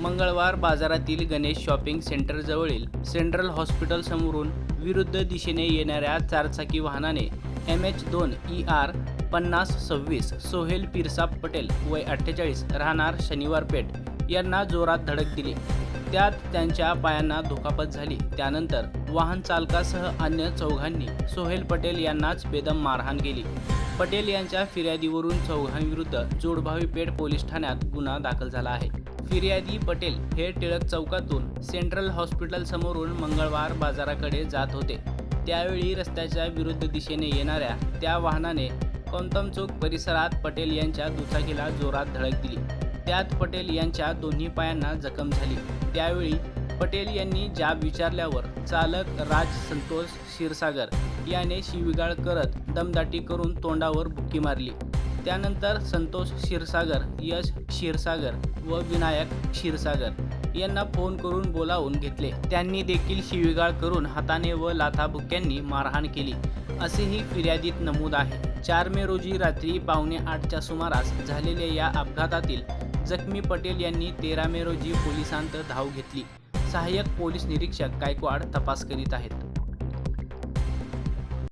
मंगळवार बाजारातील गणेश शॉपिंग सेंटरजवळील सेंट्रल हॉस्पिटल समोरून विरुद्ध दिशेने येणाऱ्या चारचाकी वाहनाने एम एच दोन ई आर पन्नास सव्वीस सोहेल पिरसाब पटेल वय अठ्ठेचाळीस राहणार शनिवार पेठ यांना जोरात धडक दिली. त्यात त्यांच्या पायांना दुखापत झाली. त्यानंतर वाहन चालकासह अन्य चौघांनी सोहेल पटेल यांनाच बेदम मारहाण केली. पटेल यांच्या फिर्यादीवरून चौघांविरुद्ध जोडभावी पेठ पोलीस ठाण्यात गुन्हा दाखल झाला आहे. फिर्यादी पटेल हे टिळक चौकातून सेंट्रल हॉस्पिटल समोरून मंगळवार बाजाराकडे जात होते. त्यावेळी रस्त्याच्या विरुद्ध दिशेने येणाऱ्या त्या वाहनाने कोंतम चौक परिसरात पटेल यांच्या दुचाकीला जोरात धडक दिली. त्यात पटेल यांच्या दोन्ही पायांना जखम झाली. त्यावेळी पटेल यांनी जाब विचारल्यावर चालक राज संतोष क्षीरसागर याने शिवीगाळ करत दमदाटी करून तोंडावर बुक्की मारली. त्यानंतर संतोष क्षीरसागर यश क्षीरसागर व विनायक क्षीरसागर यांना फोन करून बोलावून घेतले. त्यांनी देखील शिवीगाळ करून हाताने व लाथाबुक्यांनी मारहाण केली. असेही फिर्यादीत नमूद आहे. चार मे रोजी रात्री पावणे आठच्या सुमारास झालेल्या या अपघातातील जखमी पटेल यांनी तेरा मे रोजी पोलिसांत धाव घेतली. सहाय्यक पोलीस निरीक्षक गायकवाड तपास करीत आहेत.